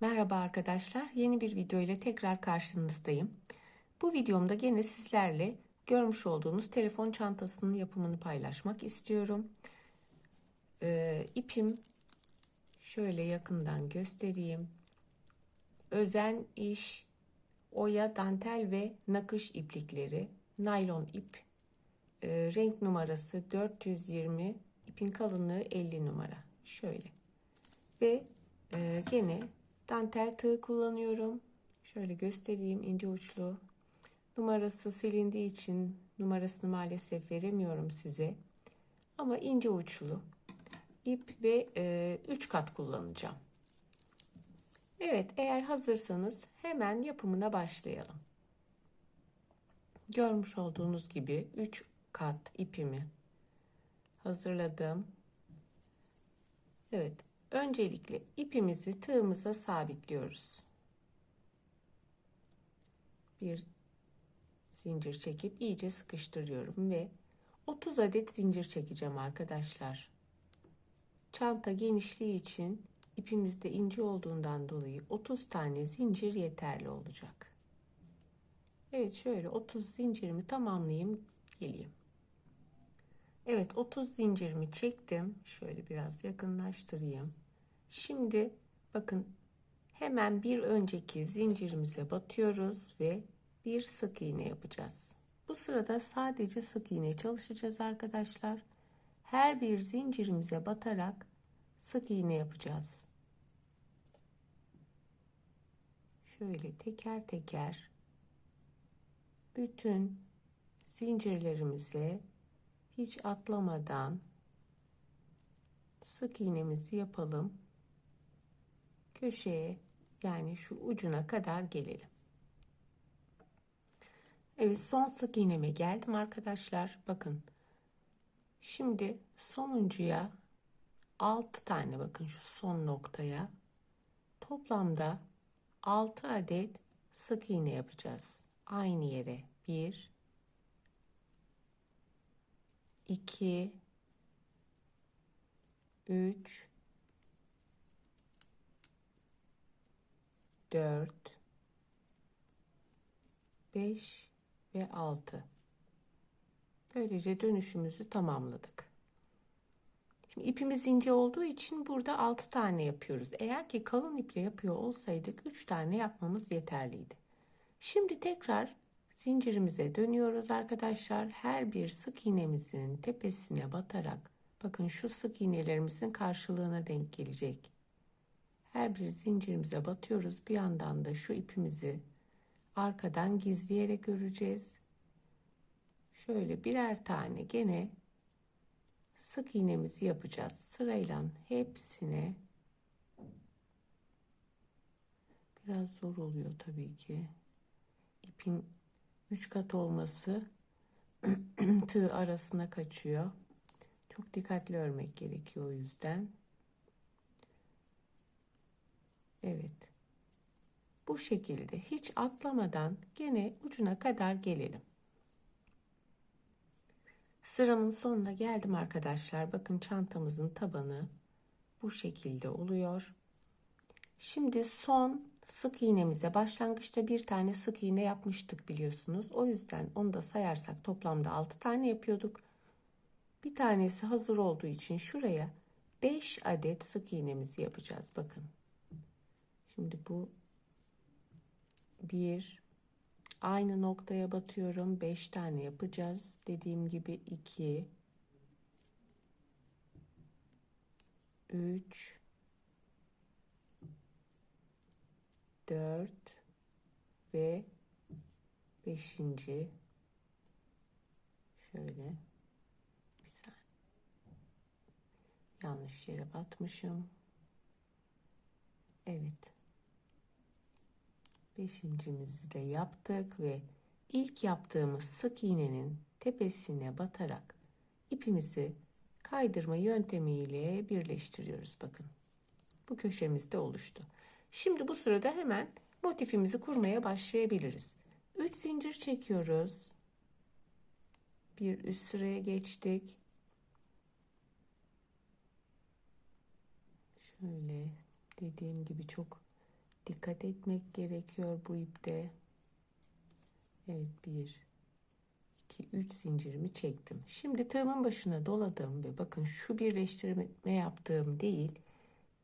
Merhaba arkadaşlar. Yeni bir video ile tekrar karşınızdayım. Bu videomda gene sizlerle görmüş olduğunuz telefon çantasının yapımını paylaşmak istiyorum. Ee, ipim şöyle yakından göstereyim. Özen iş, oya, dantel ve nakış iplikleri, naylon ip, e, renk numarası 420, ipin kalınlığı 50 numara. Şöyle. Ve e, gene dantel tığ kullanıyorum. Şöyle göstereyim ince uçlu. Numarası silindiği için numarasını maalesef veremiyorum size. Ama ince uçlu ip ve 3 e, kat kullanacağım. Evet eğer hazırsanız hemen yapımına başlayalım. Görmüş olduğunuz gibi 3 kat ipimi hazırladım. Evet Öncelikle ipimizi tığımıza sabitliyoruz. Bir zincir çekip iyice sıkıştırıyorum ve 30 adet zincir çekeceğim arkadaşlar. Çanta genişliği için ipimizde ince olduğundan dolayı 30 tane zincir yeterli olacak. Evet şöyle 30 zincirimi tamamlayayım geleyim. Evet 30 zincirimi çektim. Şöyle biraz yakınlaştırayım. Şimdi bakın hemen bir önceki zincirimize batıyoruz ve bir sık iğne yapacağız. Bu sırada sadece sık iğne çalışacağız arkadaşlar. Her bir zincirimize batarak sık iğne yapacağız. Şöyle teker teker bütün zincirlerimize hiç atlamadan sık iğnemizi yapalım. Köşeye yani şu ucuna kadar gelelim. Evet son sık iğneme geldim arkadaşlar. Bakın. Şimdi sonuncuya 6 tane bakın şu son noktaya toplamda 6 adet sık iğne yapacağız. Aynı yere 1 2 3 4 5 ve 6 böylece dönüşümüzü tamamladık şimdi ipimiz ince olduğu için burada 6 tane yapıyoruz eğer ki kalın iple yapıyor olsaydık 3 tane yapmamız yeterliydi şimdi tekrar zincirimize dönüyoruz arkadaşlar. Her bir sık iğnemizin tepesine batarak bakın şu sık iğnelerimizin karşılığına denk gelecek. Her bir zincirimize batıyoruz. Bir yandan da şu ipimizi arkadan gizleyerek öreceğiz. Şöyle birer tane gene sık iğnemizi yapacağız. Sırayla hepsine biraz zor oluyor tabii ki. İpin 3 kat olması tığ arasına kaçıyor. Çok dikkatli örmek gerekiyor o yüzden. Evet. Bu şekilde hiç atlamadan gene ucuna kadar gelelim. Sıramın sonuna geldim arkadaşlar. Bakın çantamızın tabanı bu şekilde oluyor. Şimdi son sık iğnemize başlangıçta bir tane sık iğne yapmıştık biliyorsunuz. O yüzden onu da sayarsak toplamda 6 tane yapıyorduk. Bir tanesi hazır olduğu için şuraya 5 adet sık iğnemizi yapacağız. Bakın. Şimdi bu bir aynı noktaya batıyorum. 5 tane yapacağız. Dediğim gibi 2 3 4 ve 5. şöyle bir saniye yanlış yere batmışım. Evet. Beşincimizi de yaptık ve ilk yaptığımız sık iğnenin tepesine batarak ipimizi kaydırma yöntemiyle birleştiriyoruz. Bakın. Bu köşemizde oluştu. Şimdi bu sırada hemen motifimizi kurmaya başlayabiliriz. 3 zincir çekiyoruz. Bir üst sıraya geçtik. Şöyle dediğim gibi çok dikkat etmek gerekiyor bu ipte. Evet bir, iki, üç zincirimi çektim. Şimdi tığımın başına doladım ve bakın şu birleştirme yaptığım değil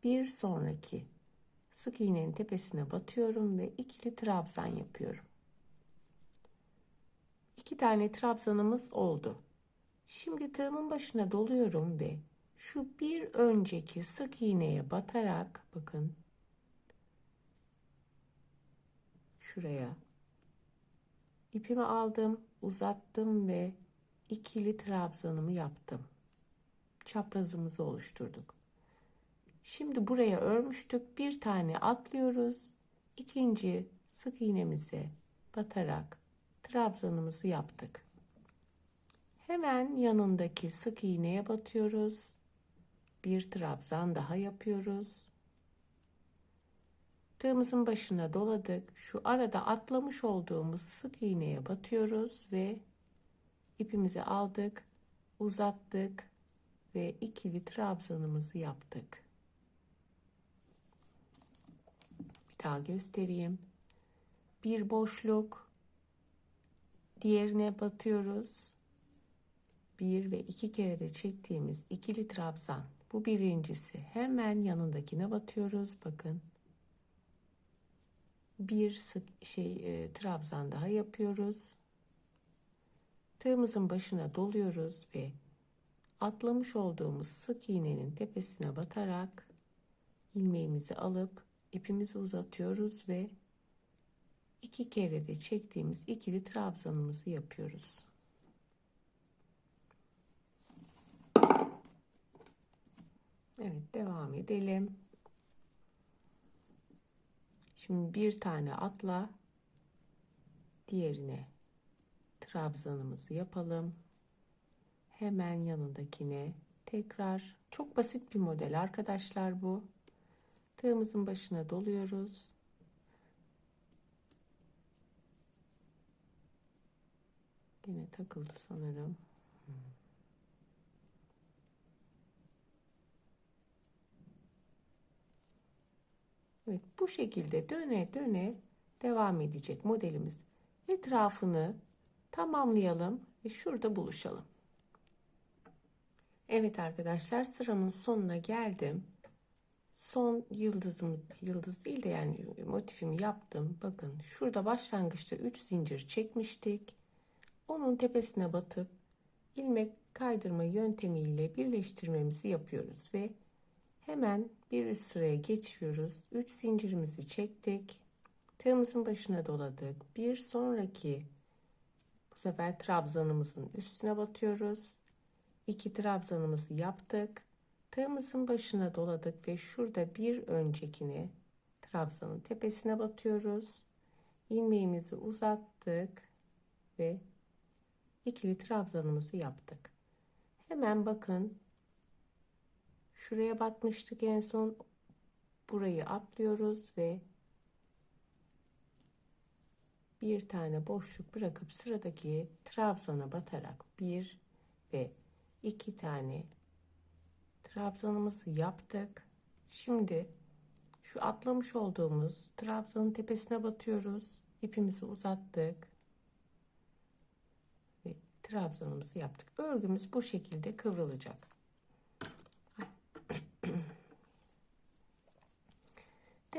bir sonraki sık iğnenin tepesine batıyorum ve ikili trabzan yapıyorum. İki tane trabzanımız oldu. Şimdi tığımın başına doluyorum ve şu bir önceki sık iğneye batarak bakın şuraya ipimi aldım, uzattım ve ikili trabzanımı yaptım. Çaprazımızı oluşturduk. Şimdi buraya örmüştük. Bir tane atlıyoruz. İkinci sık iğnemize batarak trabzanımızı yaptık. Hemen yanındaki sık iğneye batıyoruz. Bir trabzan daha yapıyoruz. Tığımızın başına doladık. Şu arada atlamış olduğumuz sık iğneye batıyoruz ve ipimizi aldık, uzattık ve ikili trabzanımızı yaptık. Bir daha göstereyim. Bir boşluk, diğerine batıyoruz. Bir ve iki kere de çektiğimiz ikili trabzan. Bu birincisi. Hemen yanındakine batıyoruz. Bakın bir sık şey e, trabzan daha yapıyoruz. Tığımızın başına doluyoruz ve atlamış olduğumuz sık iğnenin tepesine batarak ilmeğimizi alıp ipimizi uzatıyoruz ve iki kere de çektiğimiz ikili trabzanımızı yapıyoruz. Evet devam edelim. Şimdi bir tane atla diğerine trabzanımızı yapalım. Hemen yanındakine tekrar çok basit bir model arkadaşlar bu. Tığımızın başına doluyoruz. Yine takıldı sanırım. Evet bu şekilde döne döne devam edecek modelimiz. Etrafını tamamlayalım ve şurada buluşalım. Evet arkadaşlar sıramın sonuna geldim. Son yıldızımı yıldız değil de yani motifimi yaptım. Bakın şurada başlangıçta 3 zincir çekmiştik. Onun tepesine batıp ilmek kaydırma yöntemiyle birleştirmemizi yapıyoruz ve Hemen bir üst sıraya geçiyoruz. 3 zincirimizi çektik. Tığımızın başına doladık. Bir sonraki bu sefer trabzanımızın üstüne batıyoruz. 2 trabzanımızı yaptık. Tığımızın başına doladık ve şurada bir öncekini trabzanın tepesine batıyoruz. İlmeğimizi uzattık ve ikili trabzanımızı yaptık. Hemen bakın Şuraya batmıştık en son. Burayı atlıyoruz ve bir tane boşluk bırakıp sıradaki trabzana batarak bir ve iki tane trabzanımızı yaptık. Şimdi şu atlamış olduğumuz trabzanın tepesine batıyoruz. İpimizi uzattık. Ve trabzanımızı yaptık. Örgümüz bu şekilde kıvrılacak.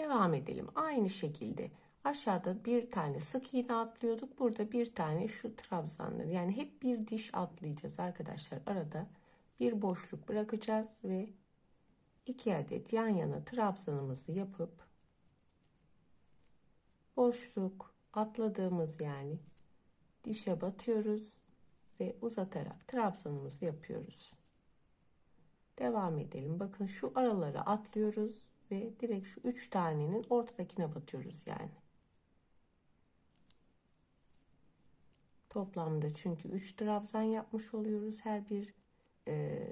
Devam edelim. Aynı şekilde aşağıda bir tane sık iğne atlıyorduk. Burada bir tane şu trabzanları yani hep bir diş atlayacağız arkadaşlar. Arada bir boşluk bırakacağız ve iki adet yan yana trabzanımızı yapıp boşluk atladığımız yani dişe batıyoruz ve uzatarak trabzanımızı yapıyoruz. Devam edelim. Bakın şu araları atlıyoruz ve direkt şu üç tanenin ortadakine batıyoruz yani. Toplamda çünkü 3 trabzan yapmış oluyoruz her bir e,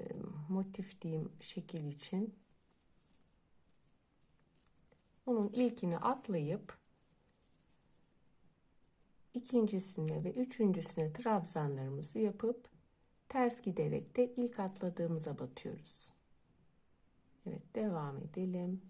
motif diyeyim şekil için. Onun ilkini atlayıp ikincisine ve üçüncüsüne trabzanlarımızı yapıp ters giderek de ilk atladığımıza batıyoruz. Evet devam edelim.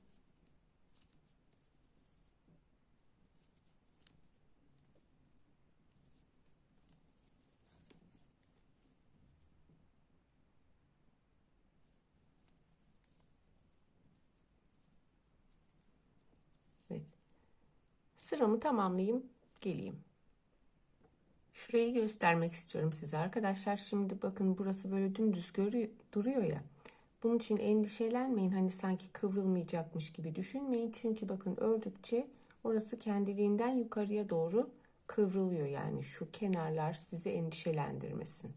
Evet. Sıramı tamamlayayım, geleyim. Şurayı göstermek istiyorum size arkadaşlar. Şimdi bakın burası böyle dümdüz görüyor, duruyor ya. Bunun için endişelenmeyin. Hani sanki kıvrılmayacakmış gibi düşünmeyin. Çünkü bakın ördükçe orası kendiliğinden yukarıya doğru kıvrılıyor. Yani şu kenarlar sizi endişelendirmesin.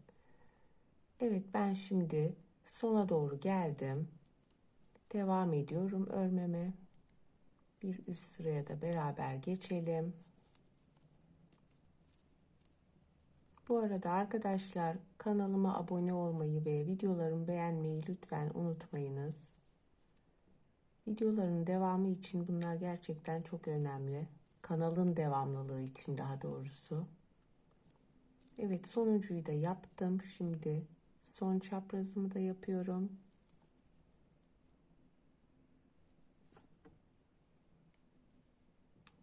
Evet ben şimdi sona doğru geldim. Devam ediyorum örmeme. Bir üst sıraya da beraber geçelim. Bu arada arkadaşlar kanalıma abone olmayı ve videolarımı beğenmeyi lütfen unutmayınız. Videoların devamı için bunlar gerçekten çok önemli. Kanalın devamlılığı için daha doğrusu. Evet sonuncuyu da yaptım. Şimdi son çaprazımı da yapıyorum.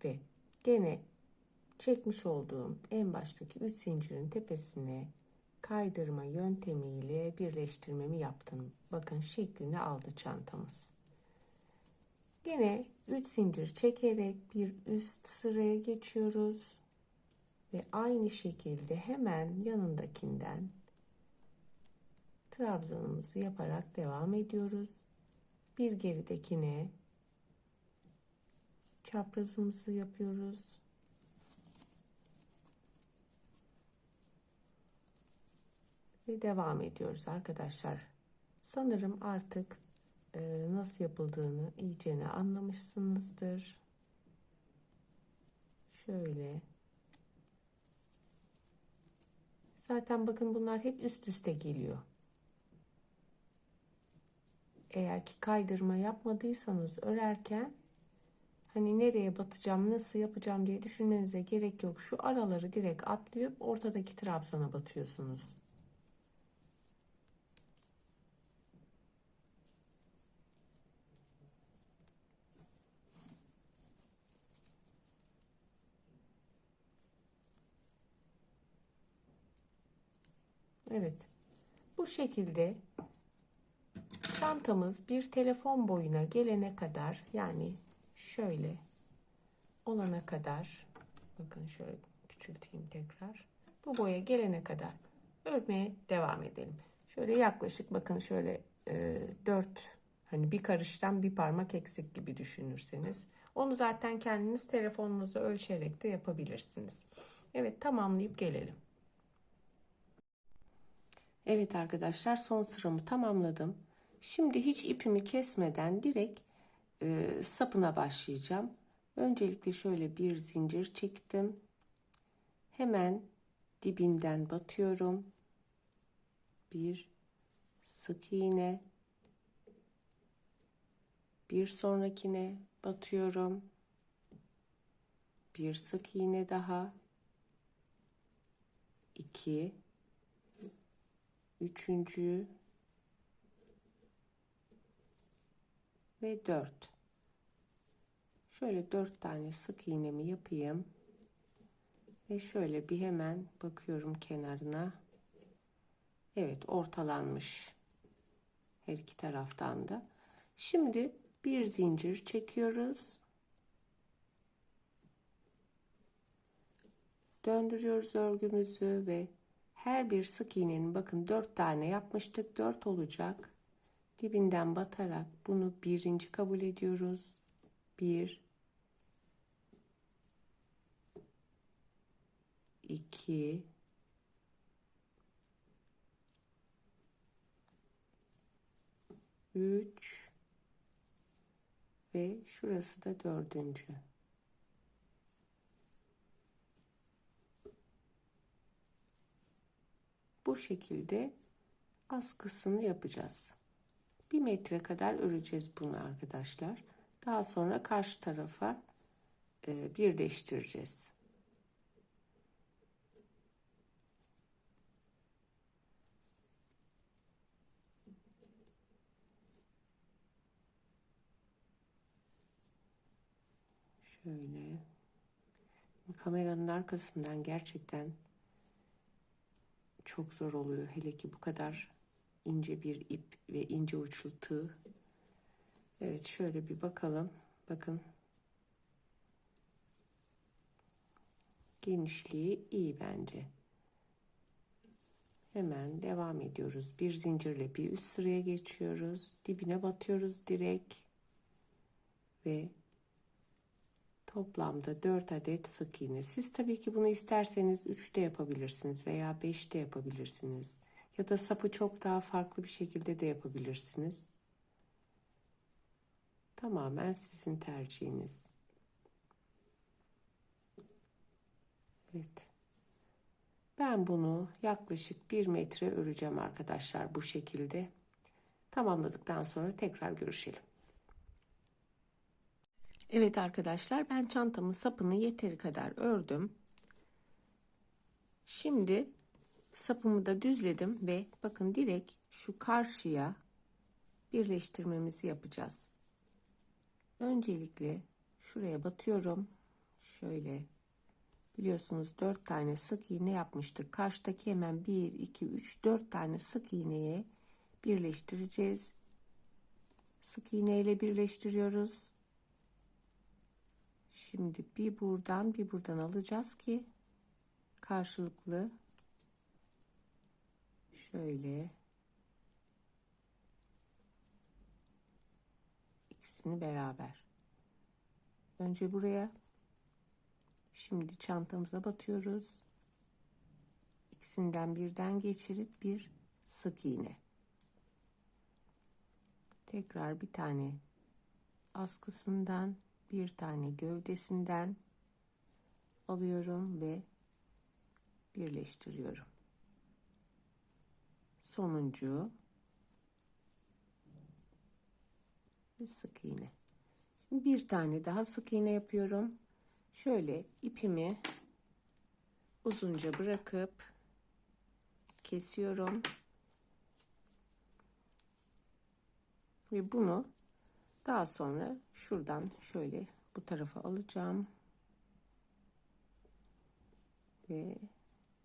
Ve gene çekmiş olduğum en baştaki 3 zincirin tepesine kaydırma yöntemiyle birleştirmemi yaptım. Bakın şeklini aldı çantamız. Yine 3 zincir çekerek bir üst sıraya geçiyoruz. Ve aynı şekilde hemen yanındakinden trabzanımızı yaparak devam ediyoruz. Bir geridekine çaprazımızı yapıyoruz. Ve devam ediyoruz arkadaşlar. Sanırım artık e, nasıl yapıldığını iyicene anlamışsınızdır. Şöyle. Zaten bakın bunlar hep üst üste geliyor. Eğer ki kaydırma yapmadıysanız örerken hani nereye batacağım, nasıl yapacağım diye düşünmenize gerek yok. Şu araları direkt atlayıp ortadaki trabzana batıyorsunuz. Evet. Bu şekilde çantamız bir telefon boyuna gelene kadar yani şöyle olana kadar bakın şöyle küçülteyim tekrar. Bu boya gelene kadar örmeye devam edelim. Şöyle yaklaşık bakın şöyle e, 4 hani bir karıştan bir parmak eksik gibi düşünürseniz onu zaten kendiniz telefonunuzu ölçerek de yapabilirsiniz. Evet tamamlayıp gelelim. Evet arkadaşlar son sıramı tamamladım. Şimdi hiç ipimi kesmeden direkt e, sapına başlayacağım. Öncelikle şöyle bir zincir çektim. Hemen dibinden batıyorum. Bir sık iğne. Bir sonrakine batıyorum. Bir sık iğne daha. 2 üçüncü ve dört. Şöyle dört tane sık iğnemi yapayım. Ve şöyle bir hemen bakıyorum kenarına. Evet ortalanmış. Her iki taraftan da. Şimdi bir zincir çekiyoruz. Döndürüyoruz örgümüzü ve her bir sık iğnenin bakın dört tane yapmıştık. dört olacak. Dibinden batarak bunu birinci kabul ediyoruz. Bir, iki, üç ve şurası da dördüncü. Bu şekilde askısını yapacağız. Bir metre kadar öreceğiz bunu arkadaşlar. Daha sonra karşı tarafa e, birleştireceğiz. Şöyle kameranın arkasından gerçekten çok zor oluyor. Hele ki bu kadar ince bir ip ve ince uçlu. Evet şöyle bir bakalım. Bakın. Genişliği iyi bence. Hemen devam ediyoruz. Bir zincirle bir üst sıraya geçiyoruz. Dibine batıyoruz direkt. Ve toplamda 4 adet sık iğne. Siz tabii ki bunu isterseniz 3'te yapabilirsiniz veya 5'te yapabilirsiniz. Ya da sapı çok daha farklı bir şekilde de yapabilirsiniz. Tamamen sizin tercihiniz. Evet. Ben bunu yaklaşık bir metre öreceğim arkadaşlar bu şekilde. Tamamladıktan sonra tekrar görüşelim. Evet arkadaşlar ben çantamın sapını yeteri kadar ördüm. Şimdi sapımı da düzledim ve bakın direkt şu karşıya birleştirmemizi yapacağız. Öncelikle şuraya batıyorum. Şöyle biliyorsunuz 4 tane sık iğne yapmıştık. Karşıdaki hemen 1, 2, 3, 4 tane sık iğneye birleştireceğiz. Sık iğne ile birleştiriyoruz. Şimdi bir buradan bir buradan alacağız ki karşılıklı şöyle ikisini beraber. Önce buraya şimdi çantamıza batıyoruz. İkisinden birden geçirip bir sık iğne. Tekrar bir tane askısından bir tane gövdesinden alıyorum ve birleştiriyorum. Sonuncu ve sık iğne. Şimdi bir tane daha sık iğne yapıyorum. Şöyle ipimi uzunca bırakıp kesiyorum. Ve bunu daha sonra şuradan şöyle bu tarafa alacağım. Ve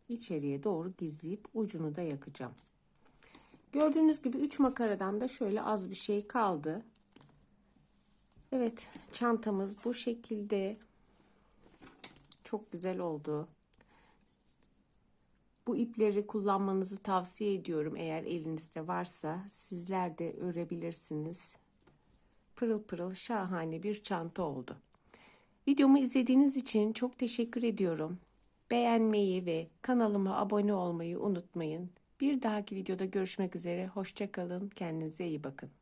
içeriye doğru gizleyip ucunu da yakacağım. Gördüğünüz gibi 3 makaradan da şöyle az bir şey kaldı. Evet çantamız bu şekilde. Çok güzel oldu. Bu ipleri kullanmanızı tavsiye ediyorum eğer elinizde varsa. Sizler de örebilirsiniz pırıl pırıl şahane bir çanta oldu. Videomu izlediğiniz için çok teşekkür ediyorum. Beğenmeyi ve kanalıma abone olmayı unutmayın. Bir dahaki videoda görüşmek üzere. Hoşçakalın. Kendinize iyi bakın.